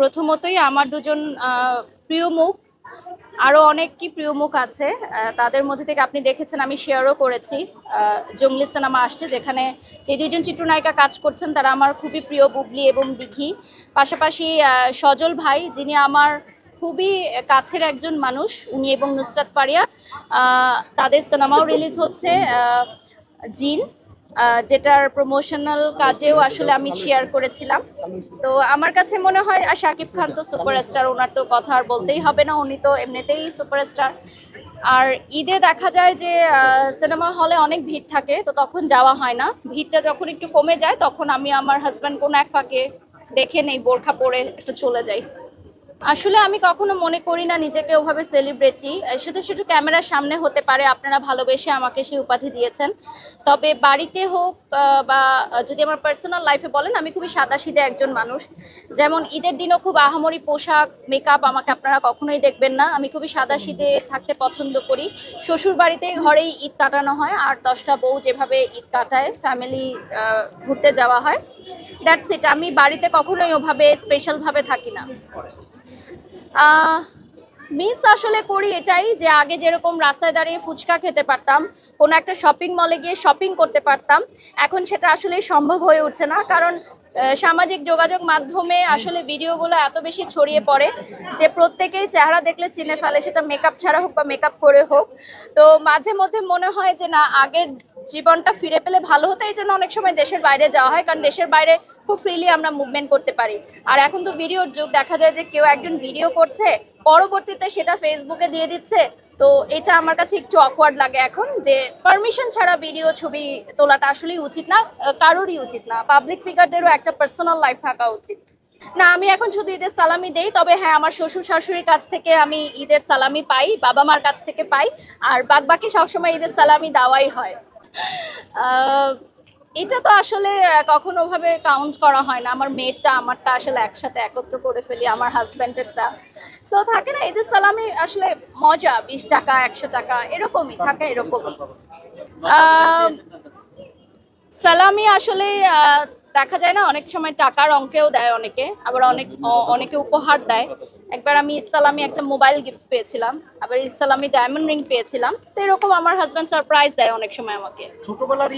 প্রথমতই আমার দুজন প্রিয় মুখ আরও অনেক কি প্রিয় মুখ আছে তাদের মধ্যে থেকে আপনি দেখেছেন, আমি শেয়ারও করেছি জঙ্গলি সিনেমা আসছে, যেখানে যে দুইজন চিত্রনায়িকা কাজ করছেন, তারা আমার খুবই প্রিয় বুবলি এবং দিঘি। পাশাপাশি সজল ভাই, যিনি আমার খুবই কাছের একজন মানুষ, উনি এবং নুসরাত পারিয়া তাদের সিনেমাও রিলিজ হচ্ছে জিন। যেটার প্রমোশনাল কাজেও আসলে আমি শেয়ার করেছিলাম। তো আমার কাছে মনে হয়, আর শাকিব খান তো সুপারস্টার ওনার তো কথা আর বলতেই হবে না, উনি তো এমনিতেই সুপারস্টার আর ঈদে দেখা যায় যে সিনেমা হলে অনেক ভিড় থাকে, তো তখন যাওয়া হয় না। ভিড়টা যখন একটু কমে যায়, তখন আমি আমার হাজব্যান্ড কোনো এক ফাঁকে দেখে নেই, বোরখা পরে একটু চলে যাই। আসলে আমি কখনো মনে করি না নিজেকে ওভাবে সেলিব্রিটি শুধু শুধু ক্যামেরার সামনে হতে পারে, আপনারা ভালোবেসে আমাকে সেই উপাধি দিয়েছেন। তবে বাড়িতে হোক বা যদি আমার পার্সোনাল লাইফে বলেন, আমি খুবই সাদাসিধে একজন মানুষ। যেমন ঈদের দিনও খুব আহামরি পোশাক মেকআপ আমাকে আপনারা কখনোই দেখবেন না। আমি খুবই সাদাসিধে থাকতে পছন্দ করি। শ্বশুর বাড়িতে ঘরেই ঈদ কাটানো হয়, আর দশটা বউ যেভাবে ঈদ কাটায় ফ্যামিলি ঘুরতে যাওয়া হয়। দ্যাটস ইট আমি বাড়িতে কখনোই ওভাবে স্পেশালভাবে থাকি না। মিস আসলে করি এটাই যে আগে যেরকম রাস্তায় দাঁড়িয়ে ফুচকা খেতে পারতাম, কোনো একটা শপিং মলে গিয়ে শপিং করতে পারতাম, এখন সেটা আসলে সম্ভব হয়ে উঠছে না। কারণ সামাজিক যোগাযোগ মাধ্যমে আসলে ভিডিওগুলো এত বেশি ছড়িয়ে পড়ে যে প্রত্যেকেই চেহারা দেখলে চিনে ফেলে, সেটা মেকআপ ছাড়া হোক বা মেকআপ করে হোক। তো মাঝে মধ্যে মনে হয় যে না, আগের জীবনটা ফিরে পেলে ভালো হতো, এই জন্য অনেক সময় দেশের বাইরে যাওয়া হয়, কারণ দেশের বাইরে খুব ফ্রিলি আমরা মুভমেন্ট করতে পারি। আর এখন তো ভিডিওর যুগ, দেখা যায় যে কেউ একজন ভিডিও করছে, পরবর্তীতে সেটা ফেসবুকে দিয়ে দিচ্ছে। তো এটা আমার কাছে একটু অকওয়ার্ড লাগে এখন, যে পারমিশন ছাড়া ভিডিও ছবি তোলাটা আসলেই উচিত না কারোরই উচিত না। পাবলিক ফিগারদেরও একটা পার্সোনাল লাইফ থাকা উচিত। না, আমি এখন শুধু ঈদের সালামি দেই, তবে হ্যাঁ আমার শ্বশুর শাশুড়ির কাছ থেকে আমি ঈদের সালামি পাই, বাবা মার কাছ থেকে পাই, আর বাদবাকি সবসময় ঈদের সালামি দেওয়াই হয়। এটা তো আসলে কখনোভাবে কখনো ভাবে কাউন্ট করা হয় না। আমার মেয়েরটা, আমারটা আসলে একসাথে একত্র করে ফেলি, আমার হাজব্যান্ডেরটা সো থাকে না, ঈদের সালামি আসলে মজা, বিশ টাকা, একশো টাকা, এরকমই, থাকে এরকমই। সালামি আসলে দেখা যায় না, অনেক সময় টাকার অঙ্কেও দেয় অনেকে, আবার অনেক অনেকে উপহার দেয়। একবার আমি ঈদ সালামি একটা মোবাইল গিফট পেয়েছিলাম, আবার ঈদ সালামি ডায়মন্ড রিং পেয়েছিলাম। তো এরকম আমার হাজব্যান্ড সারপ্রাইজ দেয় অনেক সময় আমাকে। ছোটবেলার